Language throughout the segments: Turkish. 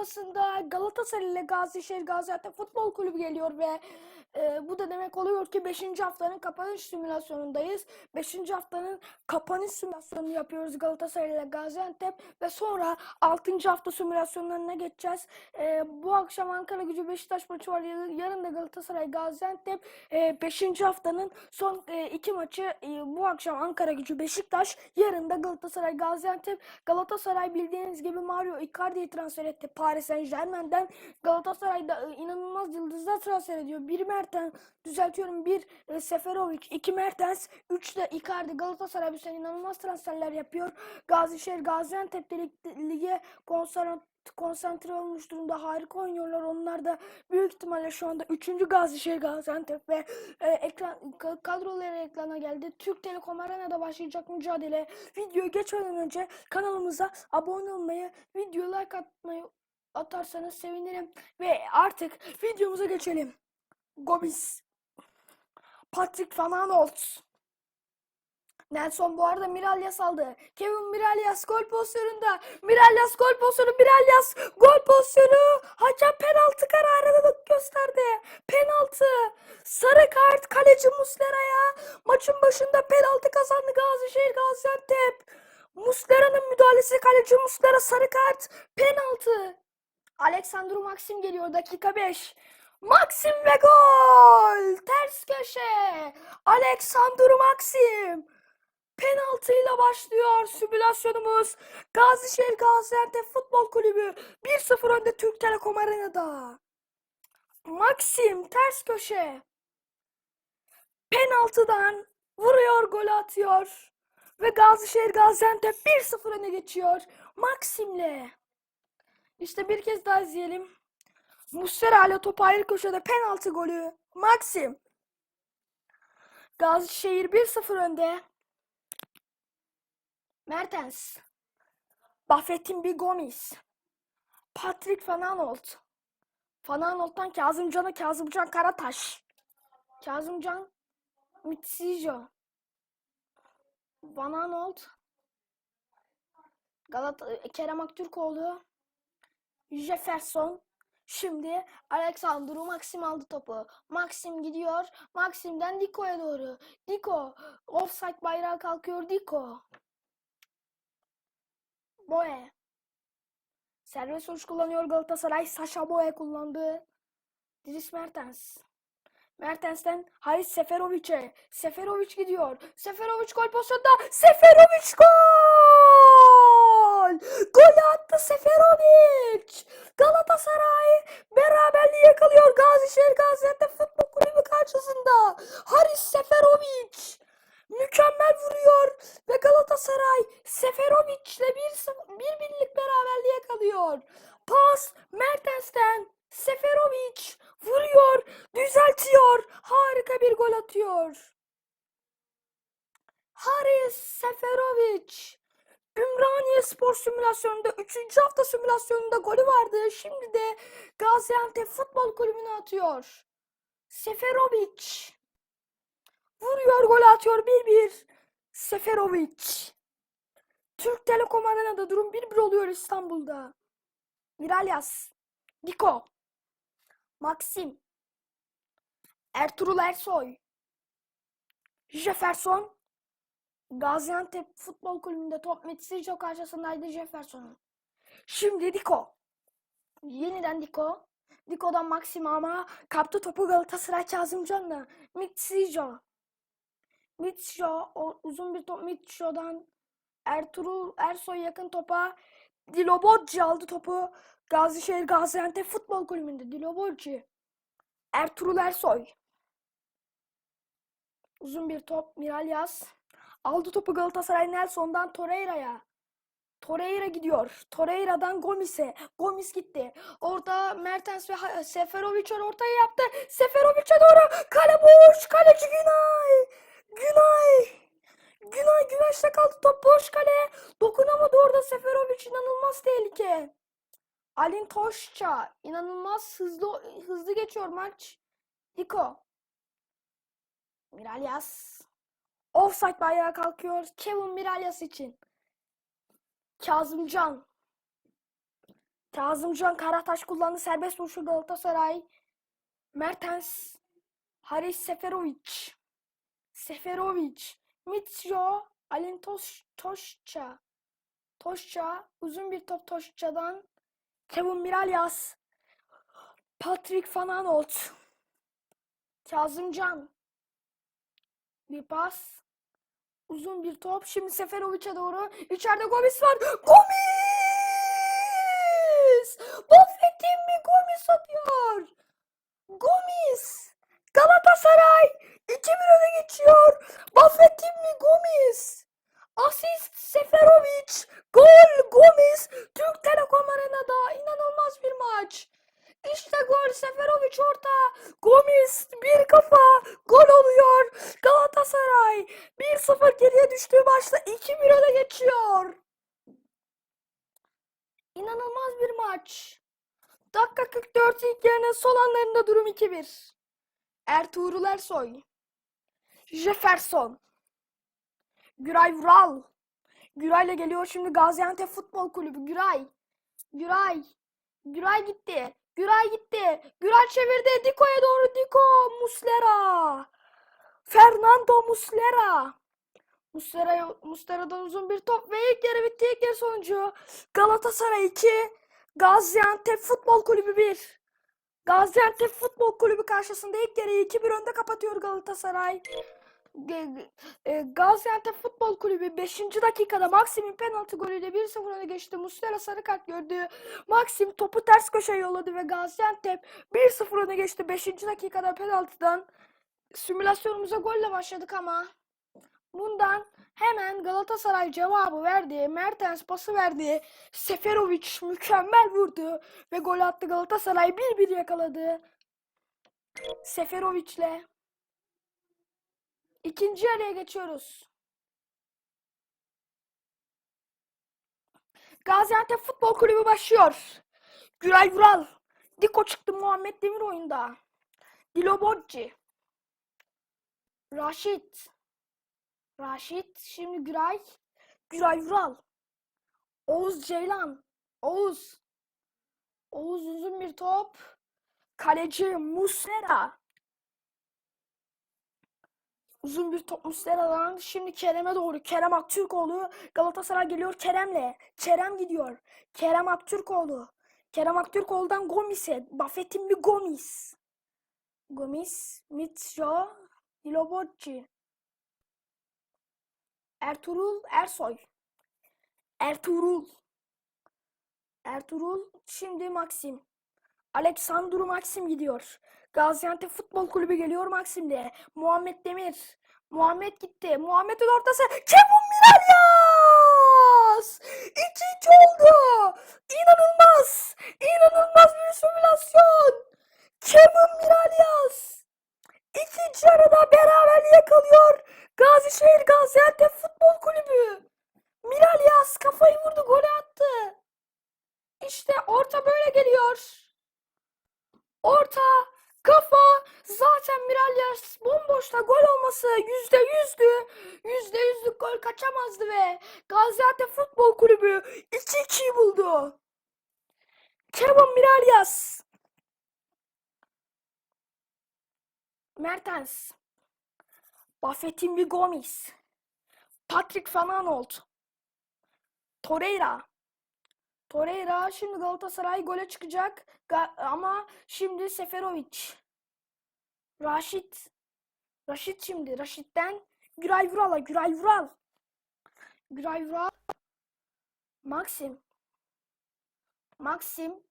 haftasında Galatasaray ile Gazişehir Gaziantep Futbol Kulübü geliyor ve e, bu da demek oluyor ki 5. haftanın kapanış simülasyonundayız. 5. haftanın kapanış simülasyonunu yapıyoruz Galatasaray ile Gaziantep ve sonra 6. hafta simülasyonlarına geçeceğiz. E, bu akşam Ankara Gücü Beşiktaş maçı var. Yarın da Galatasaray Gaziantep 5. haftanın son e, iki maçı e, bu akşam Ankara Gücü Beşiktaş, yarın da Galatasaray Gaziantep. Galatasaray bildiğiniz gibi Mario Icardi'yi transfer etti Paris Saint-Germain'den. Galatasaray'da e, inanılmaz yıldızlar transfer ediyor. Bir Mertens, düzeltiyorum bir e, Seferovic, iki Mertens, üç de Icardi. Galatasaray bu sene inanılmaz transferler yapıyor. Gazişehir Gaziantep de lig- lige konsantre konsantre olmuş durumda harika oynuyorlar. Onlar da büyük ihtimalle şu anda 3. Gazişehir Gaziantep ve e, ekran ka- kadroları ekrana geldi. Türk Telekom Arena'da başlayacak mücadele. Videoya geçmeden önce kanalımıza abone olmayı, video like atmayı atarsanız sevinirim. Ve artık videomuza geçelim. Gomis. Patrick Van Aanholt. Nelson bu arada Mirallas aldı. Kevin Mirallas gol pozisyonunda. Mirallas gol pozisyonu. Mirallas gol pozisyonu. Hakem penaltı kararını gösterdi. Penaltı. Sarı kart kaleci Muslera'ya. Maçın başında penaltı kazandı Gazişehir Gaziantep. Muslera'nın müdahalesi kaleci Muslera sarı kart. Penaltı. Alexandru Maxim geliyor dakika 5. Maxim ve gol. Ters köşe. Alexandru Maxim. Penaltıyla başlıyor simülasyonumuz. Gazişehir Gaziantep Futbol Kulübü 1-0 önde Türk Telekom Arena'da. Maxim ters köşe. Penaltıdan vuruyor gol atıyor. Ve Gazişehir Gaziantep 1-0 öne geçiyor. Maxim'le. İşte bir kez daha izleyelim. Muslera ile top ayrı köşede penaltı golü. Maxim. Gazişehir 1-0 önde. Mertens. Buffett'in bir Gomis. Patrick. Van Aanholt'tan Kazımcan'a Kazımcan Karataş. Kazımcan Mitsijo. Van Aanholt. Galata Kerem Aktürkoğlu. Jefferson. Şimdi Alexandru Maxim aldı topu. Maxim gidiyor. Maxim'den Diko'ya doğru. Diko. Offside bayrağı kalkıyor. Diko. Boye. Serbest vuruş kullanıyor Galatasaray. Sasha Boye kullandı. Dries Mertens. Mertens'ten Haris Seferovic'e. Seferovic gidiyor. Seferovic gol pozisyonda. Seferovic gol! Gol attı Seferovic. Galatasaray beraberliği yakalıyor Gazişehir Gaziantep Futbol Kulübü karşısında. Haris Seferovic mükemmel vuruyor ve Galatasaray Seferovic'le bir, bir birlik beraberliğe yakalıyor. Pas Mertens'ten Seferovic vuruyor, düzeltiyor, harika bir gol atıyor. Haris Seferovic Ümraniye Spor Simülasyonu'nda 3. hafta simülasyonunda golü vardı. Şimdi de Gaziantep Futbol Kulübü'ne atıyor. Seferovic vuruyor, gol atıyor 1-1. Seferovic. Türk Telekom Arena'da durum 1-1 oluyor İstanbul'da. Miralyas. Diko. Maxim. Ertuğrul Ersoy. Jefferson. Gaziantep Futbol Kulübü'nde top Metsico karşısındaydı Jefferson'un. Şimdi Diko. Yeniden Diko. Diko'dan Maxim ama kaptı topu Galatasaray Kazımcan'la. Mitsico. Mitsico uzun bir top Mitsico'dan Ertuğrul Ersoy yakın topa Dilobodji aldı topu. Gazişehir Gaziantep Futbol Kulübü'nde Dilobodji. Ertuğrul Ersoy. Uzun bir top Miralyas. Aldı topu Galatasaray Nelson'dan Torreira'ya. Torreira gidiyor. Torreira'dan Gomis'e. Gomis gitti. Orada Mertens ve Ha- Seferovic var, ortaya yaptı. Seferovic'e doğru. Kale boş. Kaleci Günay. Günay. Günay güveçte kaldı. Top boş kale. Dokunamadı orada Seferovic. inanılmaz tehlike. Alin Toşça. inanılmaz hızlı hızlı geçiyor maç. Diko. Miralyas. Offside bayrağı kalkıyor. Kevin Miralyas için. Kazımcan. Kazımcan Karataş kullandı serbest vuruşu Galatasaray. Mertens. Haris Seferovic. Seferovic. Mitjo. Alin Toş, Toşça. Toşça. Uzun bir top Toşça'dan. Kevin Miralyas. Patrick Van Aanholt. Kazımcan. Bir pas. Uzun bir top. Şimdi Seferovic'e doğru. İçeride Gomis var. Gomis! Buffett'in mi Gomis atıyor? Gomis! Galatasaray 2-1 öne geçiyor. Buffett'in mi Gomis? Asist Seferovic. Gol Gomis. Türk Telekom Arena'da inanılmaz bir maç. İşte gol Seferovic orta. Gomis bir kafa. Gol oluyor. Galatasaray 1-0 geriye düştüğü maçta 2-1 öne geçiyor. İnanılmaz bir maç. Dakika 44 ilk yarının son anlarında durum 2-1. Ertuğrul Ersoy. Jefferson. Güray Vural. Güray'la geliyor şimdi Gaziantep Futbol Kulübü. Güray. Güray. Güray gitti. Güray gitti. Güray çevirdi. Diko'ya doğru. Diko. Muslera. Fernando Muslera. Muslera, Muslera'dan uzun bir top ve ilk yarı bitti. İlk yarı sonucu. Galatasaray 2. Gaziantep Futbol Kulübü 1. Gaziantep Futbol Kulübü karşısında ilk yarıyı 2-1 önde kapatıyor Galatasaray. E, Gaziantep Futbol Kulübü 5. dakikada Maxim'in penaltı golüyle 1-0 öne geçti. Muslera sarı kart gördü. Maxim topu ters köşeye yolladı ve Gaziantep 1-0 öne geçti. 5. dakikada penaltıdan simülasyonumuza golle başladık ama bundan hemen Galatasaray cevabı verdi. Mertens pası verdi. Seferovic mükemmel vurdu ve gol attı Galatasaray 1-1 yakaladı. Seferovic'le İkinci yarıya geçiyoruz. Gaziantep Futbol Kulübü başlıyor. Güray Vural. Diko çıktı Muhammed Demir oyunda. Dilo Bocci. Raşit. Raşit. Şimdi Güray. Güray Vural. Oğuz Ceylan. Oğuz. Oğuz uzun bir top. Kaleci Muslera. Uzun bir top Muslera'dan şimdi Kerem'e doğru. Kerem Aktürkoğlu Galatasaray geliyor Kerem'le. Kerem gidiyor. Kerem Aktürkoğlu. Kerem Aktürkoğlu'dan Gomis'e. Buffett'in bir Gomis. Gomis, Mitjo, Dilobocci. Ertuğrul Ersoy. Ertuğrul. Ertuğrul şimdi Maxim. Aleksandru Maxim gidiyor. Gaziantep Futbol Kulübü geliyor Maxim'de. Muhammed Demir. Muhammed gitti. Muhammed'in ortası. Kevin Miralyas! 2-2 oldu. İnanılmaz. İnanılmaz bir simülasyon. Kevin Miralyas. İkinci yarıda beraberliği yakalıyor. Gazişehir Gaziantep Futbol Kulübü. Miralyas kafayı vurdu golü attı. İşte orta böyle geliyor. Orta, kafa, zaten Miralyas bomboşta gol olması yüzde yüzdü. Yüzde yüzlük gol kaçamazdı ve Gaziantep Futbol Kulübü 2-2'yi buldu. Kevin Miralyas. Mertens. Buffett'in bir Gomis. Patrick Van Aanholt. Torreira. Torreira şimdi Galatasaray gole çıkacak ama şimdi Seferovic. Raşit. Raşit şimdi. Raşit'ten Güray Vural'a. Güray Vural. Güray Vural. Maxim. Maxim.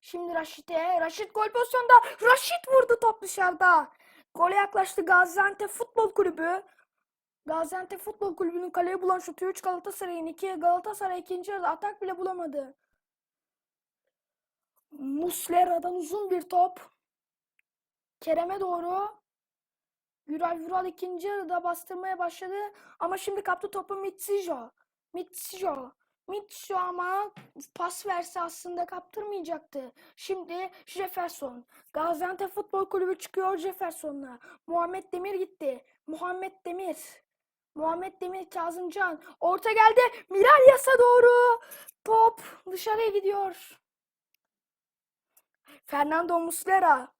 Şimdi Raşit'e. Raşit gol pozisyonda. Raşit vurdu top dışarıda. Gole yaklaştı Gaziantep Futbol Kulübü. Gaziantep Futbol Kulübü'nün kaleye bulan şutu 3 Galatasaray'ın 2. Galatasaray ikinci yarıda atak bile bulamadı. Muslera'dan uzun bir top. Kerem'e doğru. Güray Vural ikinci yarıda bastırmaya başladı. Ama şimdi kaptı topu Mitsijo. Mitsijo. Mitsijo ama pas verse aslında kaptırmayacaktı. Şimdi Jefferson. Gaziantep Futbol Kulübü çıkıyor Jefferson'la. Muhammed Demir gitti. Muhammed Demir. Muhammed Demir Kazımcan. Orta geldi. Miralyas'a doğru. Top dışarıya gidiyor. Fernando Muslera.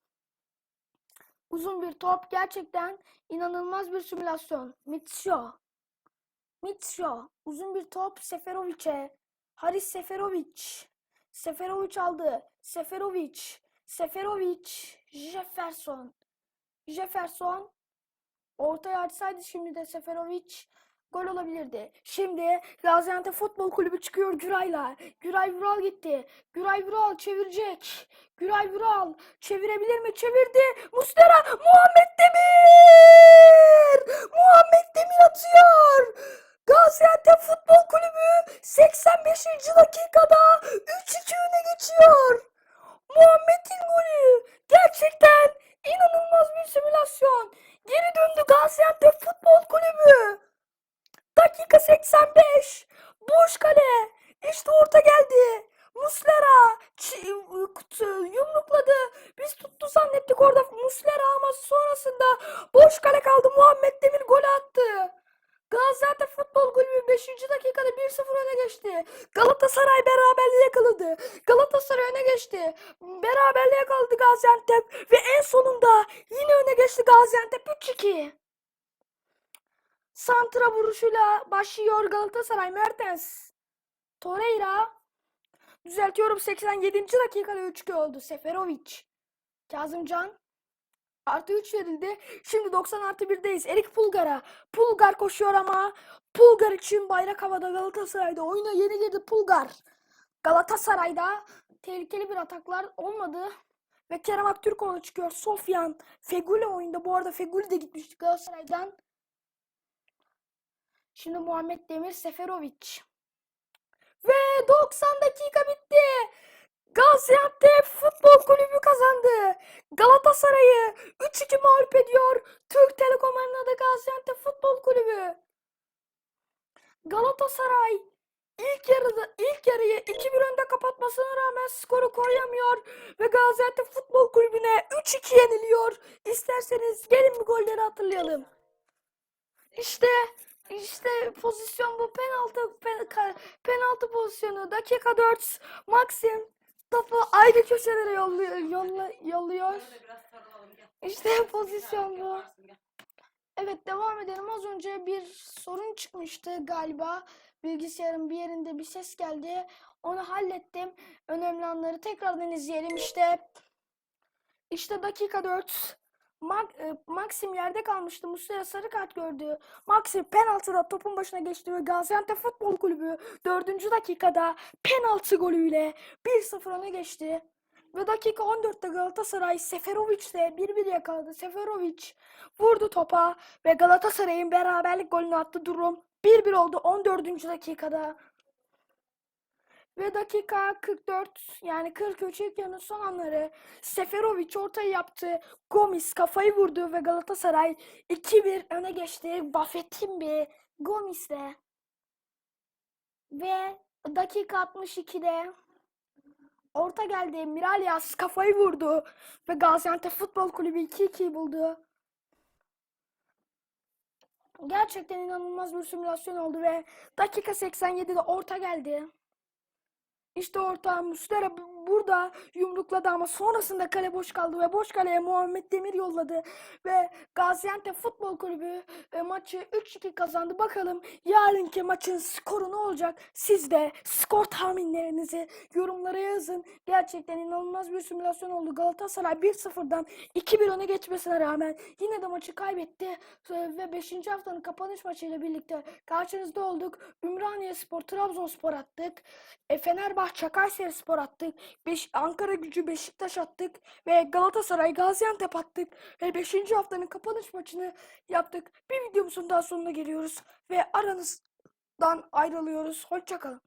Uzun bir top gerçekten inanılmaz bir simülasyon. Mitsho. Mitsho. Uzun bir top Seferovic'e. Haris Seferovic. Seferovic aldı. Seferovic. Seferovic. Jefferson. Jefferson. Ortaya açsaydı şimdi de Seferovic gol olabilirdi. Şimdi Gaziantep Futbol Kulübü çıkıyor Güray'la. Güray Vural gitti. Güray Vural çevirecek. Güray Vural çevirebilir mi? Çevirdi. Mustera Muhammed Demir! Muhammed Demir atıyor. Gaziantep Futbol Kulübü 85. dakikada 3-2 öne geçiyor. Muhammed'in golü gerçekten inanılmaz bir simülasyon. Geri döndü Gaziantep Futbol Kulübü. Dakika 85. Boş kale. İşte orta geldi. Muslera yumrukladı. Biz tuttu zannettik orada Muslera ama sonrasında boş kale kaldı. Muhammed Demir gol attı. Gaziantep Futbol Kulübü 5. dakikada 1-0 öne geçti. Galatasaray beraberliğe yakaladı. Galatasaray öne geçti. Beraberliğe yakaladı Gaziantep ve en sonunda yine öne geçti Gaziantep 3-2. Santra vuruşuyla başlıyor Galatasaray Mertens. Torreira düzeltiyorum 87. dakikada 3-2 oldu. Seferovic. Kazımcan artı 3 verildi. Şimdi 90 artı 1'deyiz. Erik Pulgar'a. Pulgar koşuyor ama Pulgar için bayrak havada Galatasaray'da. Oyuna yeni girdi Pulgar. Galatasaray'da tehlikeli bir ataklar olmadı. Ve Kerem Aktürkoğlu çıkıyor. Sofyan. Feguli oyunda. Bu arada Feguli de gitmişti Galatasaray'dan. Şimdi Muhammed Demir Seferovic. Ve 90 dakika bitti. Gaziantep Futbol Kulübü kazandı. Galatasaray'ı 3-2 mağlup ediyor. Türk Telekom Arena'da Gaziantep Futbol Kulübü. Galatasaray ilk yarıda ilk yarıyı 2-1 önde kapatmasına rağmen skoru koruyamıyor ve Gaziantep Futbol Kulübü'ne 3-2 yeniliyor. İsterseniz gelin bir golleri hatırlayalım. İşte işte pozisyon bu penaltı pen- penaltı pozisyonu dakika 4 Maxim topu ayrı köşelere yolluyor yolla, yolluyor. İşte pozisyon bu. Evet devam edelim. Az önce bir sorun çıkmıştı galiba. Bilgisayarın bir yerinde bir ses geldi. Onu hallettim. Önemli anları tekrardan izleyelim. İşte işte dakika 4. Mag, e, Maxim yerde kalmıştı. Muslera sarı kart gördü. Maxim penaltıda topun başına geçti ve Gaziantep Futbol Kulübü 4. dakikada penaltı golüyle 1-0 öne geçti. Ve dakika 14'te Galatasaray Seferovic'le 1-1 yakaladı. Seferovic vurdu topa ve Galatasaray'ın beraberlik golünü attı. Durum 1-1 oldu 14. dakikada. Ve dakika 44 yani 43 ilk yarının son anları Seferovic ortayı yaptı. Gomis kafayı vurdu ve Galatasaray 2-1 öne geçti. Buffett'in bir Gomis'le. Ve dakika 62'de orta geldi. Miralyas kafayı vurdu ve Gaziantep Futbol Kulübü 2-2 buldu. Gerçekten inanılmaz bir simülasyon oldu ve dakika 87'de orta geldi. İşte orta Muslera burada yumrukladı ama sonrasında kale boş kaldı ve boş kaleye Muhammed Demir yolladı ve Gaziantep Futbol Kulübü e, maçı 3-2 kazandı. Bakalım yarınki maçın skoru ne olacak? Siz de skor tahminlerinizi yorumlara yazın. Gerçekten inanılmaz bir simülasyon oldu. Galatasaray 1-0'dan 2-1 öne geçmesine rağmen yine de maçı kaybetti E, ve 5. haftanın kapanış maçıyla birlikte karşınızda olduk. Ümraniye Spor, Trabzonspor attık. E, Fenerbahçe, Kayseri Spor attık. Beş, Ankara Gücü, Beşiktaş attık. Ve Galatasaray, Gaziantep attık. Ve 5. haftanın kapanış maçını yaptık. Bir videomuzun daha sonuna geliyoruz. Ve aranızdan ayrılıyoruz. Hoşçakalın.